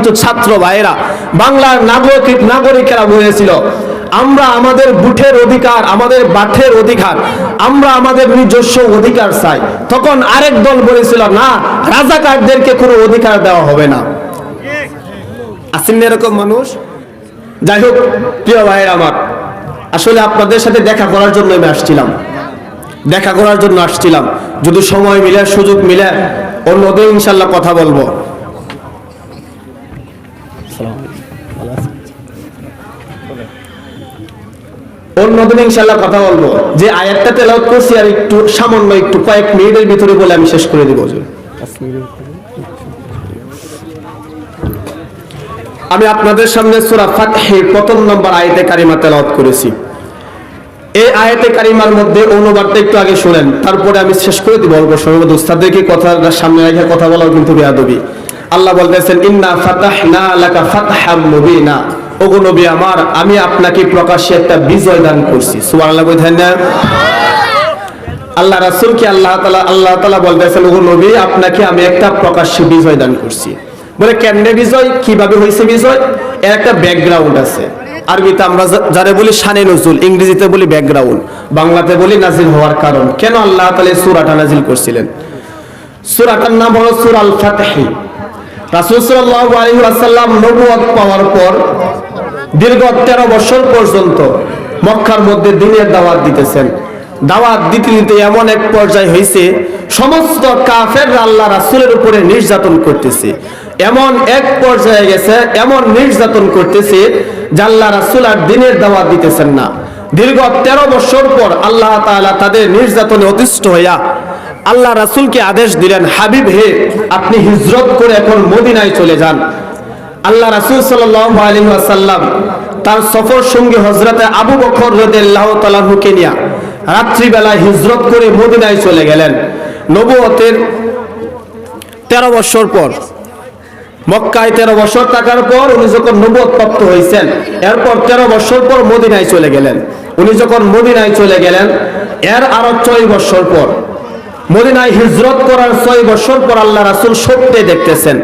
কিছু ছাত্র ভাইয়েরা, বাংলার নাগরিক নাগরিকেরা বলেছিল, আমরা আমাদের বুথের অধিকার, আমাদের বাঠের অধিকার, আমরা আমাদের নিজস্ব অধিকার চাই। তখন আরেক দল বলেছিল, না, রাজাকারদেরকে কোনো অধিকার দেওয়া হবে না। আসেন এরকম মানুষ? যাই হোক, প্রিয় ভাইয়ের আমার, আসলে আপনাদের সাথে দেখা করার জন্য আমি আসছিলাম। দেখা করার জন্য আসছিলাম। যদি সময় মিলে, সুযোগ মিলে, অন্যদের ইনশাল্লাহ কথা বলব। অন্যদিন ইনশাল্লাহ কথা বলব। যে আয়াতটা করছি আর একটু সামান্য একটু কয়েক মিনিটের ভিতরে বলে আমি শেষ করে আমি আপনাদের সামনে সূরা ফাতহের প্রথম নম্বর আয়াতে কারিমা তেলাওয়াত করেছি। এই আয়াতে কারিমার মধ্যে অনুবাদটা একটু আগে শুনেন, তারপরে আমি শেষ করে দিব অল্প সময় উস্তাদদেরকে কথা, সামনে রেখে কথা বলাও কিন্তু বেয়াদবি। আল্লাহ বলতেছেন, ইন্না ফাতাহনা লাকা ফাতহাম মুবিনা। ওগো আমার, আমি আপনাকে প্রকাশ্যে একটা বিজয় দান করছি। সুবহানাল্লাহ কইতেন না আল্লাহ আল্লাহ তাআলা আল্লাহ তাআলা বলতেছেন, ওগো নবী, আপনাকে আমি একটা প্রকাশ্যে বিজয় দান করছি। বলে, কেমনে বিজয়? কীভাবে হয়েছে বিজয়? এর একটা ব্যাকগ্রাউন্ড আছে। আরবিতে আমরা যারা বলি শানে নজুল, ইংরেজিতে বলি ব্যাকগ্রাউন্ড, বাংলাতে বলি নাজিল হওয়ার কারণ। কেন আল্লাহ এই সূরাটা নাজিল করছিলেন? সূরাটার নাম হলো সূরাল ফাতহি রাসূল সাল্লাল্লাহু আলাইহি ওয়াসাল্লাম পাওয়ার পর দীর্ঘ 13 বছর পর্যন্ত মক্কার মধ্যে দিনের দাওয়াত দিতেছেন। দাওয়াত দিতে দিতে এমন এক পর্যায়ে হয়েছে সমস্ত কাফের আল্লাহ রাসূলের উপরে নির্যাতন করতেছে। এমন এক পর্যায়ে গেছে, এমন নির্যাতন করতেছে যে আল্লাহ রাসূল আর দিনের দাওয়াত দিতেছেন না। দীর্ঘ 13 বছর পর আল্লাহ তাআলা তাদের নির্যাতনে অতিষ্ঠ হইয়া আল্লাহ রাসূলকে আদেশ দিলেন, হাবিব হে, আপনি হিজরত করে এখন মদিনায় চলে যান। আল্লাহ রাসূল সাল্লাল্লাহু আলাইহি ওয়াসাল্লাম তার সফর সঙ্গী হযরতে আবু বকর রাদিয়াল্লাহু তাআলাকে নিয়ে রাত্রিবেলা হিজরত করে মদিনায় চলে গেলেন। নবুয়তের 13 বছর পর, মক্কায় তেরো বছর থাকার পর উনি যখন নবুয়ত প্রাপ্ত হয়েছেন, এরপর তেরো বছর পর মদিনায় চলে গেলেন। উনি যখন মদিনায় চলে গেলেন, এর আরও ছয় বছর পর, মদিনায় হিজরত করার ছয় বছর পর আল্লাহ রাসূল স্বপ্নে দেখতেছেন।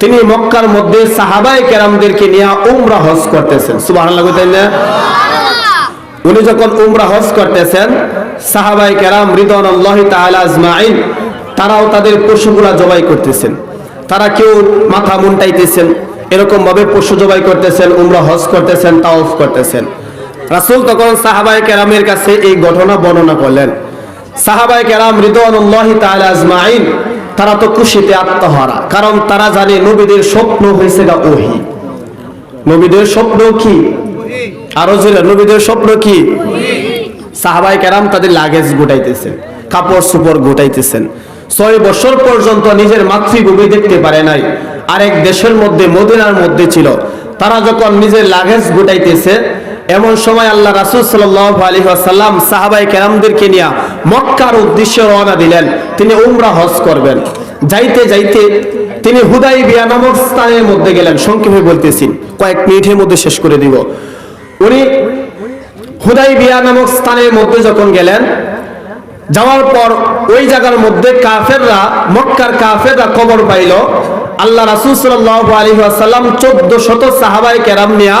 তিনি মক্কার মধ্যে সাহাবায়ে কেরামদেরকে নিয়ে উমরা হজ করতেছেন। না? উনি যখন উমরা হজ করতেছেন সাহাবাই কেরাম তাআলা আজমাইন তারাও তাদের পশুগুলা জবাই করতেছেন। তারা কেউ মাথা মুন্টাইতেছেন এরকম ভাবে পশু জবাই করতেছেন উমরা হজ করতেছেন তাওফ করতেছেন। রাসূল তখন সাহাবাই কেরামের কাছে এই ঘটনা বর্ণনা করলেন। সাহাবাই কেরাম রিদওয়ানুল্লাহি তাআলা আজমাইন তারা তো খুশিতে আত্মহারা, কারণ তারা জানে নবীদের স্বপ্ন হয়েছে গা ওহী। নবীদের স্বপ্ন কি? আরও জোরে, নবীদের স্বপ্ন কি? সাহাবাই কেরাম তাদের লাগেজ গোটাইতেছেন, কাপড় সুপড় গোটাইতেছেন। ছয় বছর পর্যন্ত নিজের মাতৃভূমি দেখতে পারে নাই। আরেক দেশের মধ্যে, মদিনার মধ্যে ছিল। তারা যখন নিজের লাগেজ গোটাইতেছে এমন সময় আল্লাহ রাসূল সাল্লাল্লাহু আলাইহি ওয়াসাল্লাম সাহাবাই কেরামদেরকে নিয়ে মক্কার উদ্দেশ্যে রওনা দিলেন। তিনি উমরা, হজ করবেন। যাইতে যাইতে তিনি হুদাই বিয়া নামক স্থানের মধ্যে গেলেন। সংক্ষেপে বলতেছি, কয়েক মিনিটের মধ্যে শেষ করে দিব। উনি হুদাই বিয়া নামক স্থানের মধ্যে যখন গেলেন, যাওয়ার পর ওই জায়গার মধ্যে কাফেররা, মক্কার কাফেররা খবর পাইল। আল্লাহ রাসূল সাল্লাল্লাহু আলাইহি ওয়াসাল্লাম 14 শত সাহাবাই কেরাম নিয়া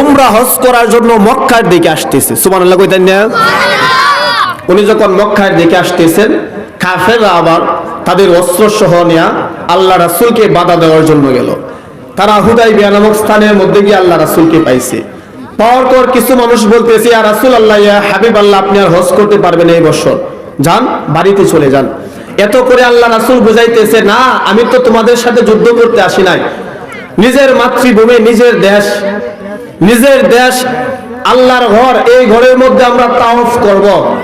উমরা হজ করার জন্য মক্কার দিকে আসতেছে। সুবহানাল্লাহ কইতেন না? উনি যখন মক্কার দিকে আসতেছেন কাফেররা আবার তাদের অস্ত্র সহ নিয়া আল্লাহ রাসূলকে বাধা দেওয়ার জন্য গেল। তারা হুদাই বিয়া নামক স্থানের মধ্যে গিয়ে আল্লাহ রাসূলকে পাইছে। পাওয়ার পর কিছু মানুষ বলতেছে ইয়া রাসূল আল্লাহ ইয়া হাবিব আল্লাহ আপনি আর হজ করতে পারবেন এই বছর। যান বাড়িতে চলে যান। এত করে আল্লাহ রাসূল বুঝাইতেছে না আমি তো তোমাদের সাথে যুদ্ধ করতে আসি নাই। নিজের মাতৃভূমি, নিজের দেশ। নিজের দেশ, আল্লাহর ঘর, এই ঘরের মধ্যে আমরা তাওফ করব।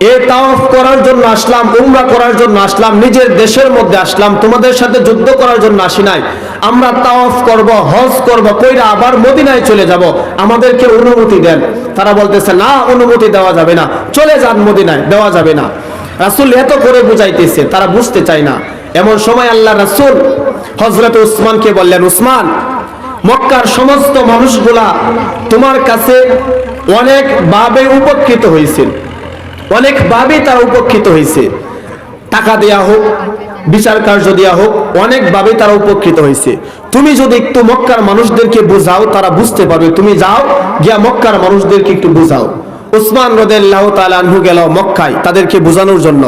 এই তাওয়াফ করার জন্য আসলাম, উমরা করার জন্য আসলাম, নিজের দেশের মধ্যে আসলাম, তোমাদের সাথে যুদ্ধ করার জন্য আসি নাই। আমরা তাওয়াফ করব, হজ করব, কইরা আবার মদিনায় চলে যাব। আমাদেরকে অনুমতি দেন। তারা বলতেছে, না, অনুমতি দেওয়া যাবে না। চলে যান মদিনায়, দেওয়া যাবে না। রাসূল এত করে বুঝাইতেছে, তারা বুঝতে চায় না। এমন সময় আল্লাহ রাসূল হযরত উসমানকে বললেন, উসমান, মক্কার সমস্ত মানুষগুলা তোমার কাছে অনেক ভাবে উপকৃত হয়েছে অনেকভাবে তারা উপকৃত হয়েছে টাকা দেয়া হোক, বিচার কার্য দেওয়া হোক অনেকভাবে তারা উপকৃত হয়েছে তুমি যদি একটু মক্কার মানুষদেরকে বোঝাও, তারা বুঝতে পারবে। তুমি যাও, গিয়া মক্কার মানুষদেরকে একটু বোঝাও। উসমান রদেল্লাহ তালানহু গেল মক্কায় তাদেরকে বোঝানোর জন্য।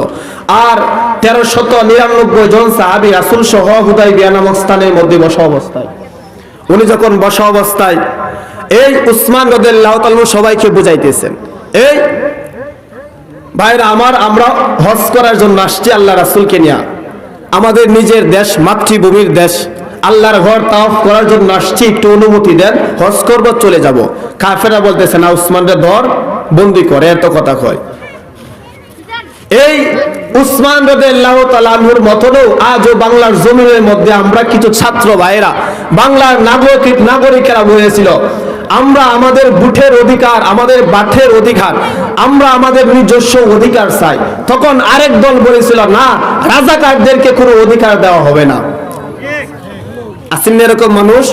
আর তেরো শত নিরানব্বই জন সাহাবি রাসুল সহ হুদাই বিয়া নামক স্থানের মধ্যে বসা অবস্থায়। উনি যখন বসা অবস্থায়, এই উসমান রদেল্লাহ তালু সবাইকে বুঝাইতেছেন, এই ভাইরা, আমার আমরা হজ করার জন্য আসছি আল্লাহ রাসুলকে নিয়ে। আমাদের নিজের দেশ, মাতৃভূমির দেশ, আল্লাহর ঘর তাওয়াফ করার জন্য আসছি, একটু অনুমতি দেন, হজ করব, চলে যাব। কাফেরা বলতেছে, না, উসমানরে ধর বন্দি করে এত কথা কয়। এই উসমান তালাহুর মতনও আজও বাংলার জমিনের মধ্যে আমরা কিছু ছাত্র ভাইরা বাংলার নাগরিক নাগরিকেরা বলেছিল, আমরা আমাদের বুথের অধিকার, আমাদের বাঠের অধিকার, আমরা আমাদের নিজস্ব অধিকার চাই। তখন আরেক দল বলেছিল, না, রাজাকারদেরকে কোনো অধিকার দেওয়া হবে না। আসেন এরকম মানুষ?